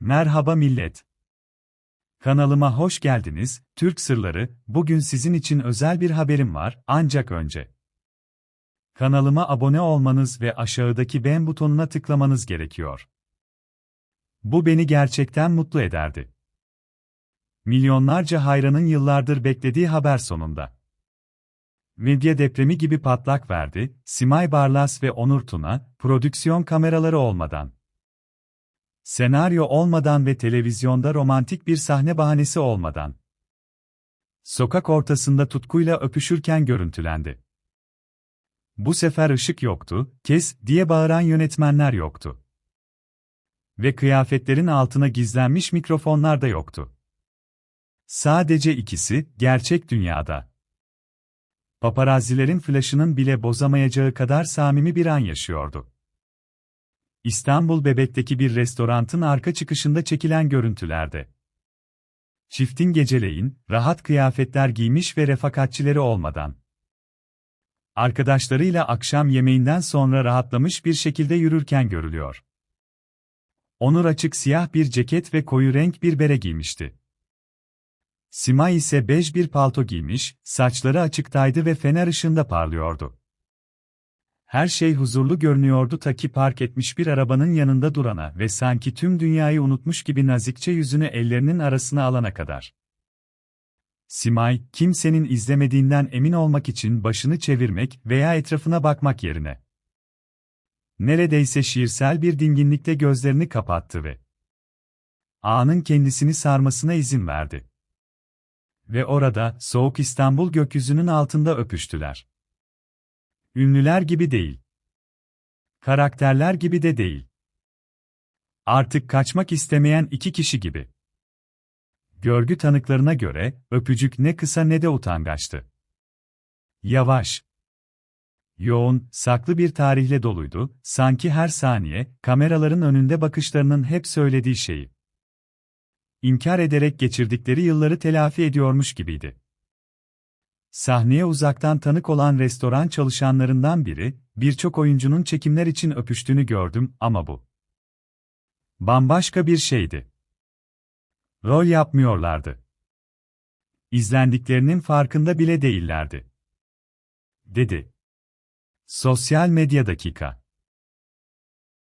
Merhaba millet. Kanalıma hoş geldiniz. Türk Sırları, bugün sizin için özel bir haberim var, ancak önce. Kanalıma abone olmanız ve aşağıdaki beğen butonuna tıklamanız gerekiyor. Bu beni gerçekten mutlu ederdi. Milyonlarca hayranın yıllardır beklediği haber sonunda. Medya depremi gibi patlak verdi, Simay Barlas ve Onur Tuna, prodüksiyon kameraları olmadan. Senaryo olmadan ve televizyonda romantik bir sahne bahanesi olmadan. Sokak ortasında tutkuyla öpüşürken görüntülendi. Bu sefer ışık yoktu, kes diye bağıran yönetmenler yoktu. Ve kıyafetlerin altına gizlenmiş mikrofonlar da yoktu. Sadece ikisi, gerçek dünyada. Paparazzilerin flaşının bile bozamayacağı kadar samimi bir an yaşıyordu. İstanbul Bebek'teki bir restorantın arka çıkışında çekilen görüntülerde. Çiftin geceleyin, rahat kıyafetler giymiş ve refakatçileri olmadan. Arkadaşlarıyla akşam yemeğinden sonra rahatlamış bir şekilde yürürken görülüyor. Onur açık siyah bir ceket ve koyu renk bir bere giymişti. Simay ise bej bir palto giymiş, saçları açıktaydı ve fener ışığında parlıyordu. Her şey huzurlu görünüyordu ta ki park etmiş bir arabanın yanında durana ve sanki tüm dünyayı unutmuş gibi nazikçe yüzünü ellerinin arasına alana kadar. Simay, kimsenin izlemediğinden emin olmak için başını çevirmek veya etrafına bakmak yerine. Neredeyse şiirsel bir dinginlikle gözlerini kapattı ve anın kendisini sarmasına izin verdi. Ve orada, soğuk İstanbul gökyüzünün altında öpüştüler. Ünlüler gibi değil. Karakterler gibi de değil. Artık kaçmak istemeyen iki kişi gibi. Görgü tanıklarına göre, öpücük ne kısa ne de utangaçtı. Yavaş. Yoğun, saklı bir tarihle doluydu, sanki her saniye, kameraların önünde bakışlarının hep söylediği şeyi. İnkar ederek geçirdikleri yılları telafi ediyormuş gibiydi. Sahneye uzaktan tanık olan restoran çalışanlarından biri, birçok oyuncunun çekimler için öpüştüğünü gördüm ama bu bambaşka bir şeydi. Rol yapmıyorlardı. İzlendiklerinin farkında bile değillerdi. Dedi. Sosyal medya dakika.